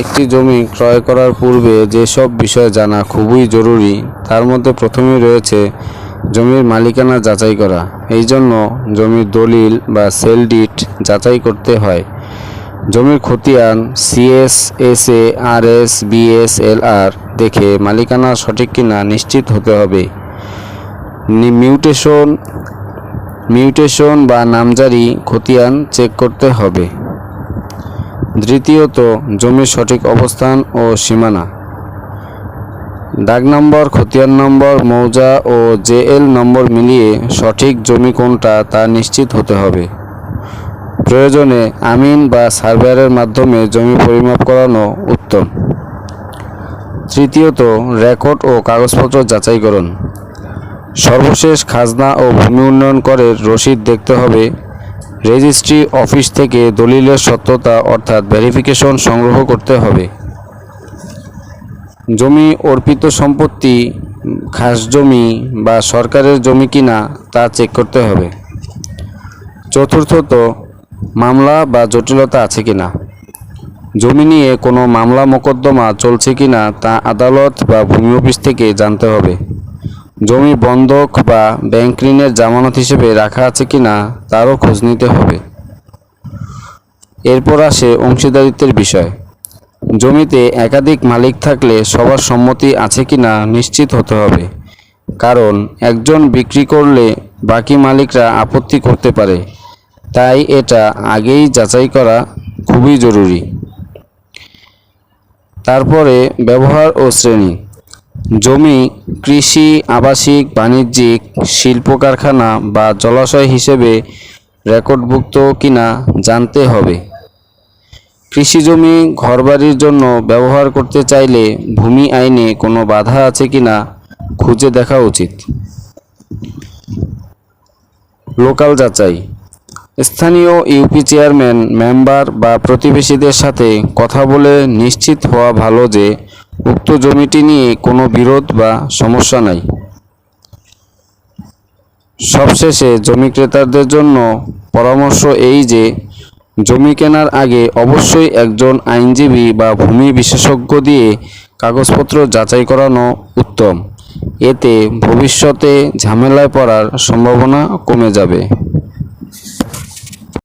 একটি জমি ক্রয় করার পূর্বে যেসব বিষয় জানা খুবই জরুরি, তার মধ্যে প্রথমেই রয়েছে জমির মালিকানা যাচাই করা। এই জন্য জমির দলিল বা সেল ডিট যাচাই করতে হয়। জমির খতিয়ান CS S A R S BS L R দেখে মালিকানা সঠিক কিনা নিশ্চিত হতে হবে। মিউটেশন মিউটেশন বা নামজারি খতিয়ান চেক করতে হবে। দ্বিতীয়ত, জমির সঠিক অবস্থান ও সীমানা। দাগ নম্বর, খতিয়ান নম্বর, মৌজা ও জেএল নম্বর মিলিয়ে সঠিক জমি কোনটা তা নিশ্চিত হতে হবে। প্রয়োজনে আমিন বা সার্ভেয়ারের মাধ্যমে জমি পরিমাপ করানো উত্তম। তৃতীয়ত, রেকর্ড ও কাগজপত্র যাচাইকরণ। সর্বশেষ খাজনা ও ভূমি উন্নয়ন করের রসিদ দেখতে হবে। রেজিস্ট্রি অফিস থেকে দলিলের সত্যতা অর্থাৎ ভেরিফিকেশন সংগ্রহ করতে হবে। জমি অর্পিত সম্পত্তি, খাস জমি বা সরকারের জমি কিনা তা চেক করতে হবে। চতুর্থত, মামলা বা জটিলতা আছে কিনা? জমি নিয়ে কোনো মামলা মোকদ্দমা চলছে কিনা তা আদালত বা ভূমি অফিস থেকে জানতে হবে। জমি বন্ধক বা ব্যাংক ঋণের জামানত হিসেবে রাখা আছে কিনা তারও খোঁজ নিতে হবে। এরপর আসে অংশীদারিত্বের বিষয়। জমিতে একাধিক মালিক থাকলে সবার সম্মতি আছে কিনা নিশ্চিত হতে হবে। কারণ, একজন বিক্রি করলে বাকি মালিকরা আপত্তি করতে পারে। তাই এটা আগেই যাচাই করা খুবই জরুরি। তারপরে ব্যবহার ও শ্রেণি। জমি, কৃষি, আবাসিক, বাণিজ্যিক শিল্প কারখানা বা জলাশয় হিসেবে রেকর্ডভুক্ত কিনা জানতে হবে। কৃষি জমি ঘরবাড়ির জন্য ব্যবহার করতে চাইলে ভূমি আইনে কোনো বাধা আছে কিনা খুঁজে দেখা উচিত। লোকাল যাচাই। স্থানীয় ইউপি চেয়ারম্যান, মেম্বার বা প্রতিবেশীদের সাথে কথা বলে নিশ্চিত হওয়া ভালো যে উক্ত জমিটি নিয়ে কোনো বিরোধ বা সমস্যা নাই। সবশেষে জমি ক্রেতাদের জন্য পরামর্শ এই যে, জমি কেনার আগে অবশ্যই একজন আইনজীবী বা ভূমি বিশেষজ্ঞ দিয়ে কাগজপত্র যাচাই করানো উত্তম। এতে ভবিষ্যতে ঝামেলায় পড়ার সম্ভাবনা কমে যাবে।